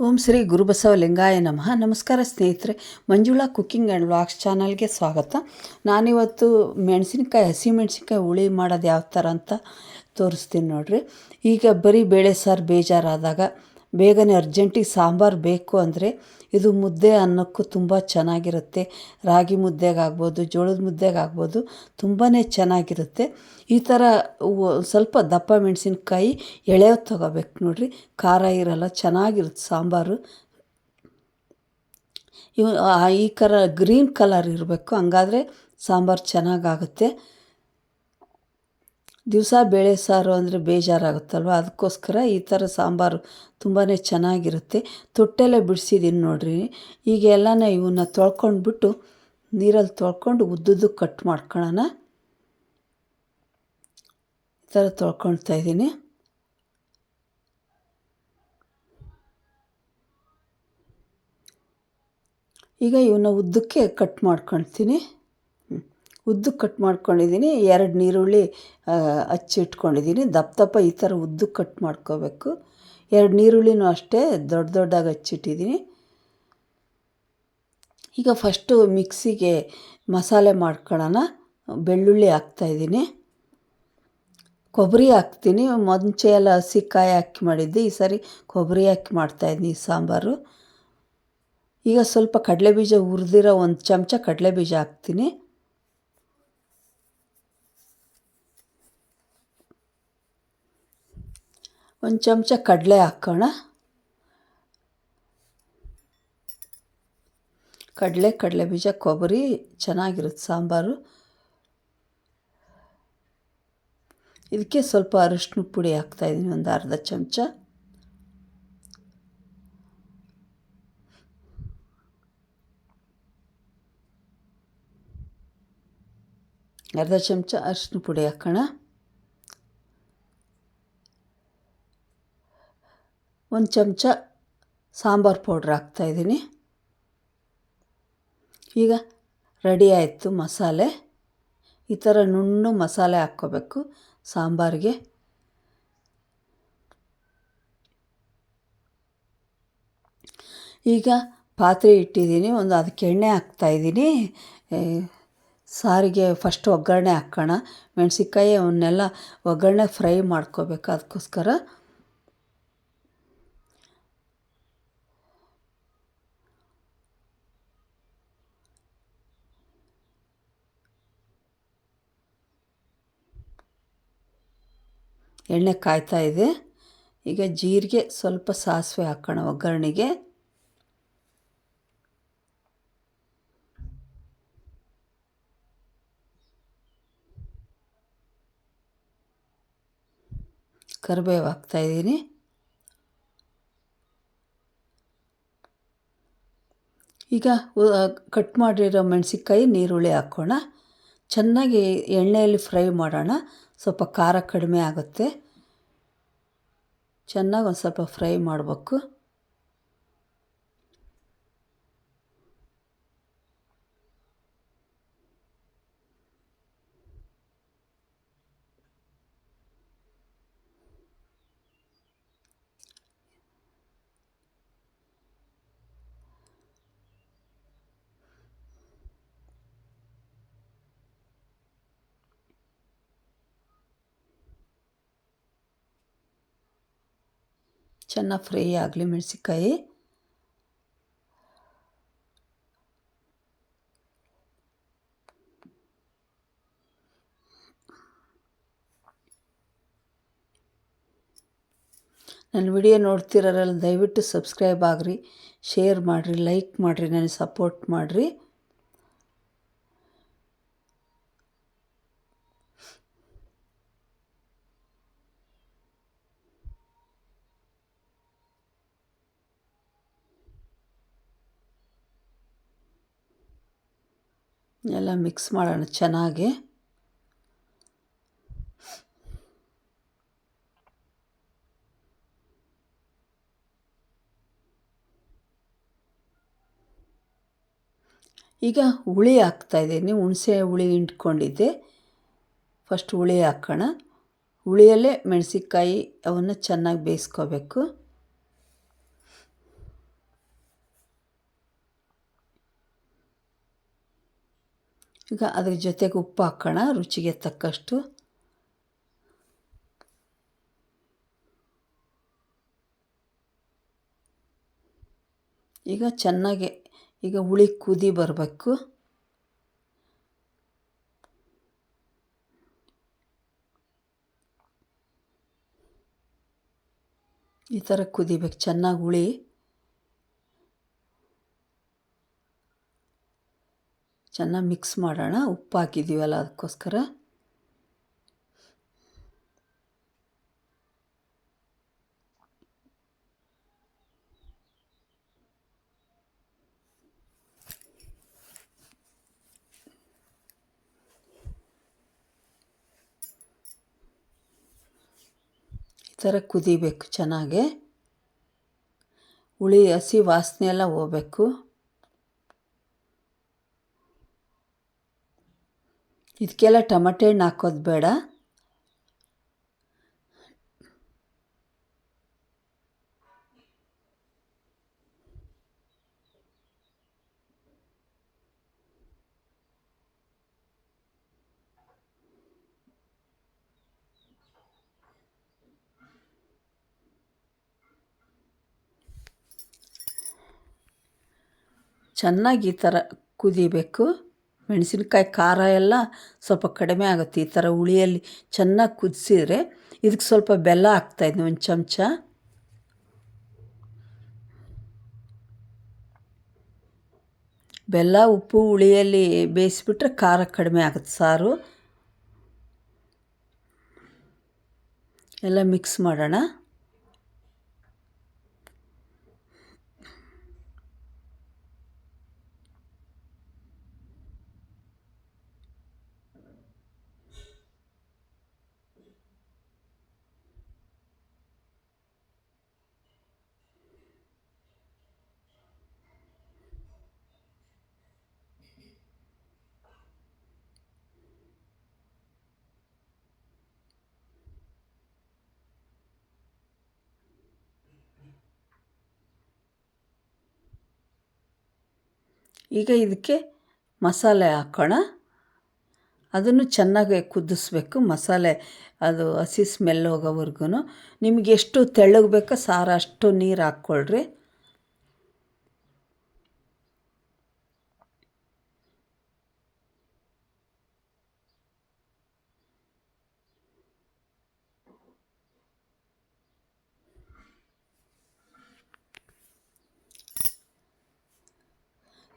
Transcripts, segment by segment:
ಓಂ ಶ್ರೀ ಗುರುಬಸವ ಲಿಂಗಾಯ ನಮಃ. ನಮಸ್ಕಾರ ಸ್ನೇಹಿತರೆ, ಮಂಜುಳಾ ಕುಕ್ಕಿಂಗ್ ಆ್ಯಂಡ್ ವ್ಲಾಗ್ಸ್ ಚಾನಲ್ಗೆ ಸ್ವಾಗತ. ನಾನಿವತ್ತು ಮೆಣಸಿನ್ಕಾಯಿ, ಹಸಿ ಮೆಣಸಿನ್ಕಾಯಿ ಹುಳಿ ಮಾಡೋದು ಯಾವ ಥರ ಅಂತ ತೋರಿಸ್ತೀನಿ ನೋಡಿರಿ. ಈಗ ಬರೀ ಬೇಳೆ ಸಾರು ಬೇಜಾರಾದಾಗ ಬೇಗನೆ ಅರ್ಜೆಂಟಿಗೆ ಸಾಂಬಾರು ಬೇಕು ಅಂದರೆ ಇದು ಮುದ್ದೆ ಅನ್ನಕ್ಕೂ ತುಂಬ ಚೆನ್ನಾಗಿರುತ್ತೆ. ರಾಗಿ ಮುದ್ದೆಗಾಗ್ಬೋದು, ಜೋಳದ ಮುದ್ದೆಗಾಗ್ಬೋದು ತುಂಬಾ ಚೆನ್ನಾಗಿರುತ್ತೆ. ಈ ಥರ ಸ್ವಲ್ಪ ದಪ್ಪ ಮೆಣಸಿನ್ಕಾಯಿ ಎಳೆಯೋದು ತೊಗೋಬೇಕು ನೋಡಿರಿ. ಖಾರ ಇರಲ್ಲ, ಚೆನ್ನಾಗಿರುತ್ತೆ ಸಾಂಬಾರು. ಇವು ಈ ಥರ ಗ್ರೀನ್ ಕಲರ್ ಇರಬೇಕು, ಹಂಗಾದ್ರೆ ಸಾಂಬಾರು ಚೆನ್ನಾಗಾಗುತ್ತೆ. ದಿವಸ ಬೇಳೆ ಸಾರು ಅಂದರೆ ಬೇಜಾರಾಗುತ್ತಲ್ವ? ಅದಕ್ಕೋಸ್ಕರ ಈ ಥರ ಸಾಂಬಾರು ತುಂಬಾ ಚೆನ್ನಾಗಿರುತ್ತೆ. ತೊಟ್ಟೆಲ್ಲ ಬಿಡಿಸಿದ್ದೀನಿ ನೋಡ್ರಿ. ಈಗ ಎಲ್ಲನ ಇವನ್ನ ತೊಳ್ಕೊಂಡ್ಬಿಟ್ಟು ನೀರಲ್ಲಿ ತೊಳ್ಕೊಂಡು ಉದ್ದುದ್ದು ಕಟ್ ಮಾಡ್ಕೊಳ್ಳೋಣ ಈ ಥರ ತೊಳ್ಕೊಳ್ತಾ ಇದ್ದೀನಿ. ಈಗ ಇವನ್ನ ಉದ್ದಕ್ಕೆ ಕಟ್ ಮಾಡ್ಕೊಳ್ತೀನಿ. ಉದ್ದಕ್ಕೆ ಕಟ್ ಮಾಡ್ಕೊಂಡಿದ್ದೀನಿ, ಎರಡು ನೀರುಳ್ಳಿ ಹಚ್ಚಿಟ್ಕೊಂಡಿದ್ದೀನಿ ದಪ್ಪ ದಪ್ಪ ಈ ಥರ ಉದ್ದಕ್ಕೆ ಕಟ್ ಮಾಡ್ಕೋಬೇಕು. ಎರಡು ನೀರುಳ್ಳಿನೂ ಅಷ್ಟೇ ದೊಡ್ಡ ದೊಡ್ಡಾಗಿ ಹಚ್ಚಿಟ್ಟಿದ್ದೀನಿ ಈಗ ಫಸ್ಟು ಮಿಕ್ಸಿಗೆ ಮಸಾಲೆ ಮಾಡ್ಕೊಳ್ಳೋಣ. ಬೆಳ್ಳುಳ್ಳಿ ಹಾಕ್ತಾಯಿದ್ದೀನಿ ಕೊಬ್ಬರಿ ಹಾಕ್ತೀನಿ. ಮುಂಚೆ ಎಲ್ಲ ಹಸಿಕಾಯಿ ಹಾಕಿ ಮಾಡಿದ್ದೆ. ಈ ಸರಿ ಕೊಬ್ಬರಿ ಹಾಕಿ ಮಾಡ್ತಾಯಿದ್ದೀನಿ ಸಾಂಬಾರು. ಈಗ ಸ್ವಲ್ಪ ಕಡಲೆ ಬೀಜ ಹುರಿದಿರೋ ಒಂದು ಚಮಚ ಕಡಲೆ ಬೀಜ ಹಾಕ್ತೀನಿ. ಒಂದು ಚಮಚ ಕಡಲೆ ಹಾಕೋಣ. ಕಡಲೆ ಕಡಲೆ ಬೀಜ, ಕೊಬ್ಬರಿ, ಚೆನ್ನಾಗಿರುತ್ತೆ ಸಾಂಬಾರು. ಇದಕ್ಕೆ ಸ್ವಲ್ಪ ಅರಿಶಿನ ಪುಡಿ ಹಾಕ್ತಾಯಿದ್ದೀನಿ ಒಂದು ಅರ್ಧ ಚಮಚ. ಅರ್ಧ ಚಮಚ ಅರಿಶಿನ ಪುಡಿ ಹಾಕೋಣ. ಒಂದು ಚಮಚ ಸಾಂಬಾರು ಪೌಡ್ರ್ ಹಾಕ್ತಾಯಿದ್ದೀನಿ ಈಗ ರೆಡಿ ಆಯಿತು ಮಸಾಲೆ. ಈ ಥರ ನುಣ್ಣು ಮಸಾಲೆ ಹಾಕ್ಕೋಬೇಕು ಸಾಂಬಾರಿಗೆ. ಈಗ ಪಾತ್ರೆ ಇಟ್ಟಿದ್ದೀನಿ, ಒಂದು ಅದಕ್ಕೆ ಎಣ್ಣೆ ಹಾಕ್ತಾಯಿದ್ದೀನಿ ಸಾರಿಗೆ ಫಸ್ಟ್ ಒಗ್ಗರಣೆ ಹಾಕೋಣ. ಮೆಣಸಿನ್ಕಾಯಿ ಅವನ್ನೆಲ್ಲ ಒಗ್ಗರಣೆ ಫ್ರೈ ಮಾಡ್ಕೋಬೇಕು ಅದಕ್ಕೋಸ್ಕರ. ಎಣ್ಣೆ ಕಾಯ್ತಾ ಇದೆ. ಈಗ ಜೀರಿಗೆ ಸ್ವಲ್ಪ ಸಾಸಿವೆ ಹಾಕೋಣ ಒಗ್ಗರಣೆಗೆ. ಕರಿಬೇವು ಹಾಕ್ತಾಯಿದ್ದೀನಿ ಈಗ ಕಟ್ ಮಾಡಿರೋ ಮೆಣಸಿನ್ಕಾಯಿ, ನೀರುಳ್ಳಿ ಹಾಕ್ಕೋಣ ಚೆನ್ನಾಗಿ ಎಣ್ಣೆಯಲ್ಲಿ ಫ್ರೈ ಮಾಡೋಣ. ಸ್ವಲ್ಪ ಖಾರ ಕಡಿಮೆ ಆಗುತ್ತೆ. ಚೆನ್ನಾಗಿ ಒಂದು ಸ್ವಲ್ಪ ಫ್ರೈ ಮಾಡಬೇಕು. ಚೆನ್ನಾಗಿ ಫ್ರೈ ಆಗಲಿ ಮೆಣಸಿನ್ಕಾಯಿ. ನನ್ನ ವಿಡಿಯೋ ನೋಡ್ತಿರೋರಲ್ಲಿ ದಯವಿಟ್ಟು ಸಬ್ಸ್ಕ್ರೈಬ್ ಆಗಿರಿ, ಶೇರ್ ಮಾಡಿರಿ, ಲೈಕ್ ಮಾಡಿರಿ, ನನಗೆ ಸಪೋರ್ಟ್ ಮಾಡಿರಿ. ಎಲ್ಲ ಮಿಕ್ಸ್ ಮಾಡೋಣ ಚೆನ್ನಾಗಿ. ಈಗ ಹುಳಿ ಹಾಕ್ತಾಯಿದ್ದೀನಿ ಹುಣಸೆ ಹುಳಿ ಹಿಂಡ್ಕೊಂಡಿದ್ದೆ. ಫಸ್ಟ್ ಹುಳಿ ಹಾಕೋಣ. ಹುಳಿಯಲ್ಲೇ ಮೆಣಸಿನ್ಕಾಯಿ ಅವನ್ನು ಚೆನ್ನಾಗಿ ಬೇಯಿಸ್ಕೋಬೇಕು. ಈಗ ಅದ್ರ ಜೊತೆಗೆ ಉಪ್ಪು ಹಾಕೋಣ, ರುಚಿಗೆ ತಕ್ಕಷ್ಟು. ಈಗ ಚೆನ್ನಾಗಿ ಈಗ ಹುಳಿ ಕುದಿ ಬರಬೇಕು. ಈ ಥರ ಕುದಿಬೇಕು, ಚೆನ್ನಾಗಿ ಹುಳಿ. ಚೆನ್ನಾಗಿ ಮಿಕ್ಸ್ ಮಾಡೋಣ. ಉಪ್ಪು ಹಾಕಿದ್ದೀವಲ್ಲ ಅದಕ್ಕೋಸ್ಕರ. ಈ ಥರ ಕುದಿಬೇಕು ಚೆನ್ನಾಗೆ. ಹುಳಿ, ಹಸಿ ವಾಸನೆ ಎಲ್ಲ ಹೋಗ್ಬೇಕು. ಇದಕ್ಕೆಲ್ಲ ಟಮಟೆ ಹಣ್ಣು ಹಾಕೋದು ಬೇಡ. ಚೆನ್ನಾಗಿ ಈ ಥರ ಕುದಿಬೇಕು. ಮೆಣಸಿನ್ಕಾಯಿ ಖಾರ ಎಲ್ಲ ಸ್ವಲ್ಪ ಕಡಿಮೆ ಆಗುತ್ತೆ. ಈ ಥರ ಹುಳಿಯಲ್ಲಿ ಚೆನ್ನಾಗಿ ಕುದಿಸಿದರೆ ಇದಕ್ಕೆ ಸ್ವಲ್ಪ ಬೆಲ್ಲ ಹಾಕ್ತಾಯಿದ್ನಿ ಒಂದು ಚಮಚ. ಬೆಲ್ಲ, ಉಪ್ಪು, ಹುಳಿಯಲ್ಲಿ ಬೇಯಿಸಿಬಿಟ್ರೆ ಖಾರ ಕಡಿಮೆ ಆಗುತ್ತೆ ಸಾರು. ಎಲ್ಲ ಮಿಕ್ಸ್ ಮಾಡೋಣ. ಈಗ ಇದಕ್ಕೆ ಮಸಾಲೆ ಹಾಕೋಣ. ಅದನ್ನು ಚೆನ್ನಾಗಿ ಕುದಿಸ್ಬೇಕು. ಮಸಾಲೆ, ಅದು ಹಸಿ ಸ್ಮೆಲ್ ಹೋಗೋವರೆಗೂ ನಿಮಗೆ ಎಷ್ಟು ತೆಳ್ಳಗೆ ಬೇಕೋ ಸಾರು ಅಷ್ಟು ನೀರು ಹಾಕ್ಕೊಳ್ರಿ.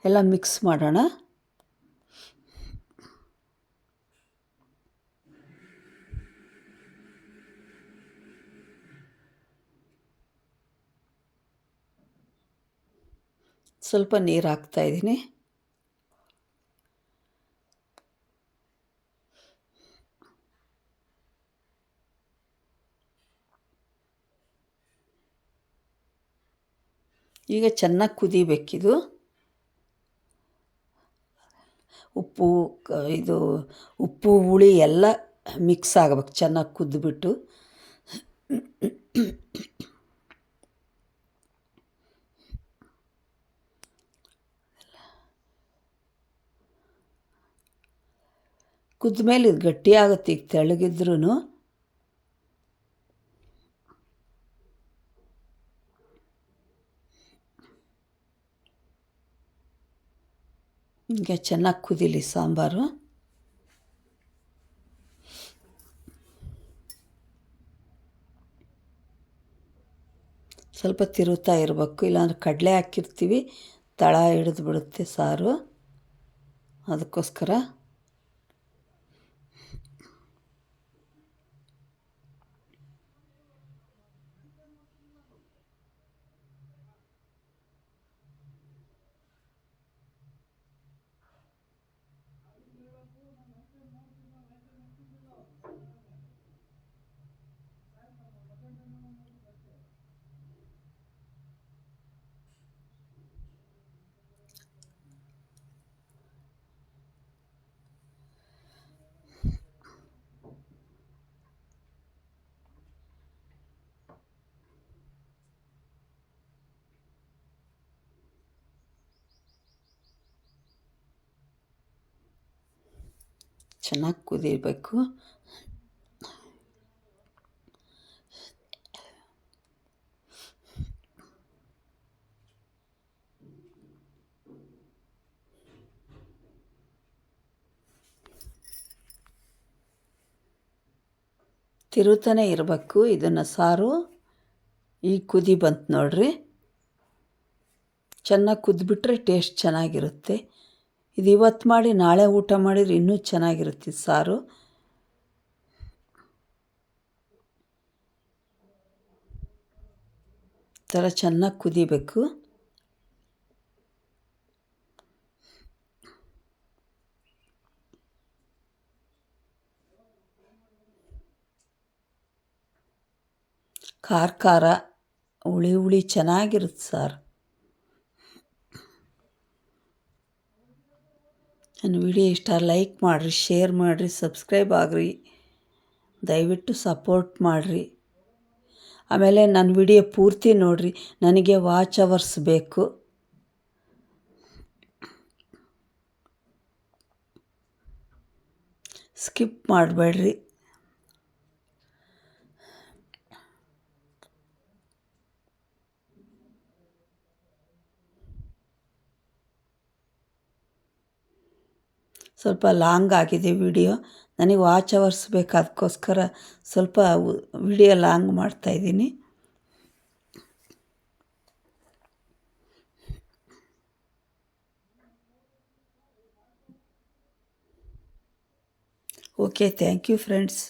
ಎಲ್ಲ ಮಿಕ್ಸ್ ಮಾಡೋಣ. ಸ್ವಲ್ಪ ನೀರು ಹಾಕ್ತಾಯಿದ್ದೀನಿ ಈಗ ಚೆನ್ನಾಗಿ ಕುದಿಬೇಕಿದು. ಉಪ್ಪು ಇದು ಉಪ್ಪು, ಹುಳಿ ಎಲ್ಲ ಮಿಕ್ಸ್ ಆಗಬೇಕು. ಚೆನ್ನಾಗಿ ಕುದ್ದುಬಿಟ್ಟು ಕುದ್ದ ಮೇಲೆ ಇದು ಗಟ್ಟಿ ಆಗುತ್ತೆ ಈಗ ತೆಳ್ಳಗಿದ್ರೂ ಈಗ ಚೆನ್ನಾಗಿ ಕುದಿಲಿ ಸಾಂಬಾರು ಸ್ವಲ್ಪ ತಿರುತ್ತಾ ಇರಬೇಕು, ಇಲ್ಲಾಂದ್ರೆ ಕಡಲೆ ಹಾಕಿರ್ತೀವಿ, ತಳ ಹಿಡಿದು ಬಿಡುತ್ತೆ ಸಾರು. ಅದಕ್ಕೋಸ್ಕರ ಚೆನ್ನಾಗಿ ಕುದಿಬೇಕು ತಿರುತಾನೆ ಇರಬೇಕು ಇದನ್ನು ಸಾರು. ಈ ಕುದಿ ಬಂತು ನೋಡ್ರಿ. ಚೆನ್ನಾಗಿ ಕುದ್ಬಿಟ್ರೆ ಟೇಸ್ಟ್ ಚೆನ್ನಾಗಿರುತ್ತೆ. ಇದು ಇವತ್ತು ಮಾಡಿ, ನಾಳೆ ಊಟ ಮಾಡಿದ್ರೆ ಇನ್ನೂ ಚೆನ್ನಾಗಿರುತ್ತೆ ಸಾರು. ಥರ ಚೆನ್ನಾಗಿ ಕುದಿಬೇಕು. ಖಾರ ಖಾರ, ಹುಳಿ ಹುಳಿ ಚೆನ್ನಾಗಿರುತ್ತೆ ಸಾರು. ನನ್ನ ವಿಡಿಯೋ ಇಷ್ಟ ಲೈಕ್ ಮಾಡಿರಿ, ಶೇರ್ ಮಾಡಿರಿ, ಸಬ್ಸ್ಕ್ರೈಬ್ ಆಗಿರಿ. ದಯವಿಟ್ಟು ಸಪೋರ್ಟ್ ಮಾಡಿರಿ. ಆಮೇಲೆ ನನ್ನ ವಿಡಿಯೋ ಪೂರ್ತಿ ನೋಡಿರಿ, ನನಗೆ ವಾಚ್ ಅವರ್ಸ್ ಬೇಕು. ಸ್ಕಿಪ್ ಮಾಡಬೇಡ್ರಿ. ಸ್ವಲ್ಪ ಲಾಂಗ್ ಆಗಿದೆ ವಿಡಿಯೋ. ನನಗೆ ವಾಚ್ ಅವರ್ಸ್ ಬೇಕು, ಅದಕ್ಕೋಸ್ಕರ ಸ್ವಲ್ಪ ವಿಡಿಯೋ ಲಾಂಗ್ ಮಾಡ್ತಾಯಿದ್ದೀನಿ ಓಕೆ ಥ್ಯಾಂಕ್ ಯು ಫ್ರೆಂಡ್ಸ್